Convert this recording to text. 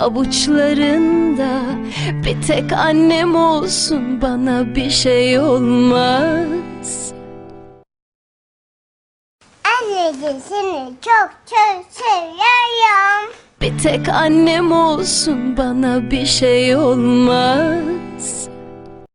avuçlarında. Bir tek annem olsun bana bir şey olmaz. Anneciğim seni çok çok seviyorum. Bir tek annem olsun bana bir şey olmaz